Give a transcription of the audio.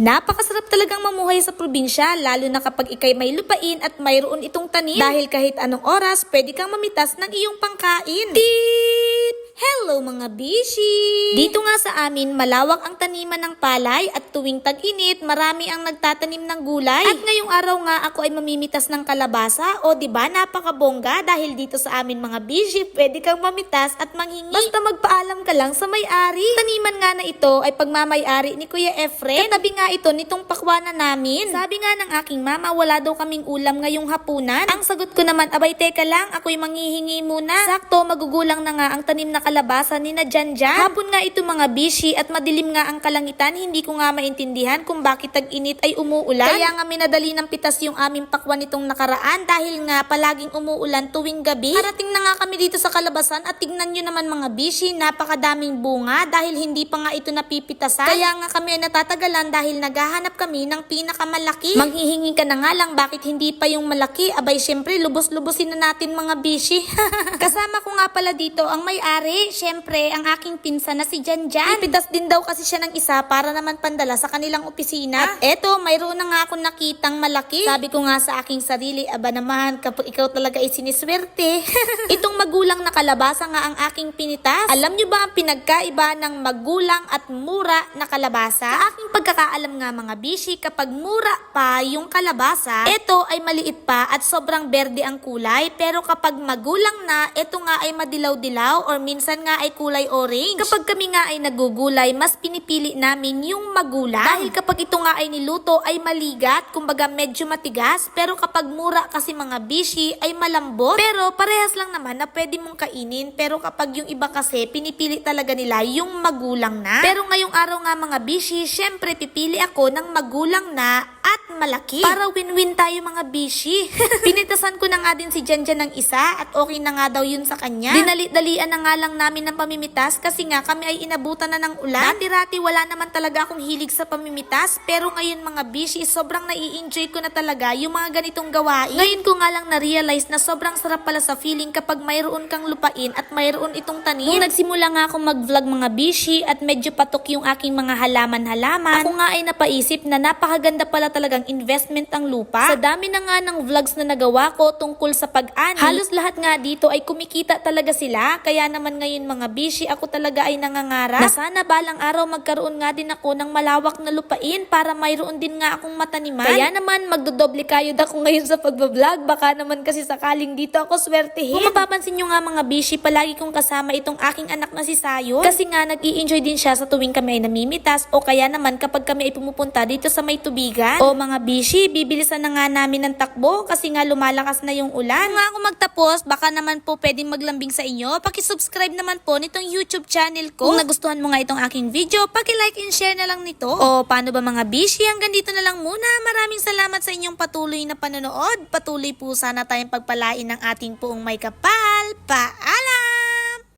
Napakasarap talagang mamuhay sa probinsya, lalo na kapag ikay may lupain at mayroon itong tanim. Dahil kahit anong oras, pwede kang mamitas ng iyong pangkain. Tit! Hello mga bishi! Dito nga sa amin, malawak ang taniman ng palay at tuwing tag-init, marami ang nagtatanim ng gulay. At ngayong araw nga ako ay mamimitas ng kalabasa o di ba napakabongga dahil dito sa amin mga bishi, pwede kang mamitas at manghingi. Basta magpaalam ka lang sa may-ari. Taniman nga na ito ay pagmamay-ari ni Kuya Efren. Katabi nga ito nitong pakwanan namin. Sabi nga ng aking mama, wala daw kaming ulam ngayong hapunan. Ang sagot ko naman, abay teka lang, ako'y manghihingi muna. Sakto, magugulang na nga ang tanim na kalabasa ni na. Hapon nga ito mga bishi at madilim nga ang kalangitan, hindi ko nga maintindihan kung bakit tag-init ay umuulan. Kaya nga minadali ng pitas yung aming pakwan nitong nakaraan dahil nga palaging umuulan tuwing gabi. Parating na nga kami dito sa kalabasan at tignan nyo naman mga bishi, napakadaming bunga dahil hindi pa nga ito napipitasan. Kaya nga kami ay natatagalan dahil naghahanap kami ng pinakamalaki. Manghihingi ka na nga lang bakit hindi pa yung malaki. Abay syempre lubos-lubosin na natin mga bishi. Kasama ko nga pala dito ang may-ari. Syempre ang aking pinsan na si Janjan. Ipitas din daw kasi siya ng isa para naman pandala sa kanilang opisina. At eto, mayroon na nga akong nakitang malaki. Sabi ko nga sa aking sarili, aba naman kapag ikaw talaga ay siniswerte. Itong magulang na kalabasa nga ang aking pinitas. Alam nyo ba ang pinagkaiba ng magulang at mura na kalabasa? Sa aking pagkakaalam nga mga bishi, kapag mura pa yung kalabasa, ito ay maliit pa at sobrang berde ang kulay. Pero kapag magulang na, ito nga ay madilaw-dilaw or minsan nga ay kulay orange. Kapag kami nga ay nagugulay, mas pinipili namin yung magulang. Dahil kapag ito nga ay niluto ay maligat, kumbaga medyo matigas. Pero kapag mura kasi mga bishi ay malambot. Pero parehas lang naman na pwede mong kainin. Pero kapag yung iba kasi, pinipili talaga nila yung magulang na. Pero ngayong araw nga mga bishi, syempre pipili ako ng magulang na malaki. Para win-win tayo mga bishi. Pinitasan ko na nga din si Janjan ng isa at okay na nga daw yun sa kanya. Dinali-dalian na nga lang namin ng pamimitas kasi nga kami ay inabutan na ng ulan. Dati-rati wala naman talaga akong hilig sa pamimitas pero ngayon mga bishi sobrang nai-enjoy ko na talaga yung mga ganitong gawain. Ngayon ko nga lang na-realize na sobrang sarap pala sa feeling kapag mayroon kang lupain at mayroon itong tanim. Nung nagsimula nga akong mag-vlog mga bishi at medyo patok yung aking mga halaman-halaman, ako nga ay napaisip na napakaganda pala talagang investment ang lupa. Sa dami na nga ng vlogs na nagawa ko tungkol sa pag-ani, halos lahat nga dito ay kumikita talaga sila. Kaya naman ngayon mga bishi, ako talaga ay nangangarap na sana balang araw magkaroon nga din ako ng malawak na lupain para mayroon din nga akong mataniman. Kaya naman magdodoble kayo ako ngayon sa pagbablog. Baka naman kasi sakaling dito ako swertehin. Kung mapapansin nyo nga mga bishi, palagi kong kasama itong aking anak na si Sayon. Kasi nga nag enjoy din siya sa tuwing kami ay namimitas o kaya naman kapag kami ay pumupunta dito sa may tubigan. O mga bishi, bibilisan na nga namin ng takbo kasi nga lumalakas na yung ulan. Kung nga ako magtapos, baka naman po pwedeng maglambing sa inyo. Pakisubscribe naman po nitong YouTube channel ko. Kung nagustuhan mo nga itong aking video, paki-like and share na lang nito. O paano ba mga bishi, hanggang dito na lang muna. Maraming salamat sa inyong patuloy na panonood. Patuloy po sana tayong pagpalain ng ating poong may kapal. Paa!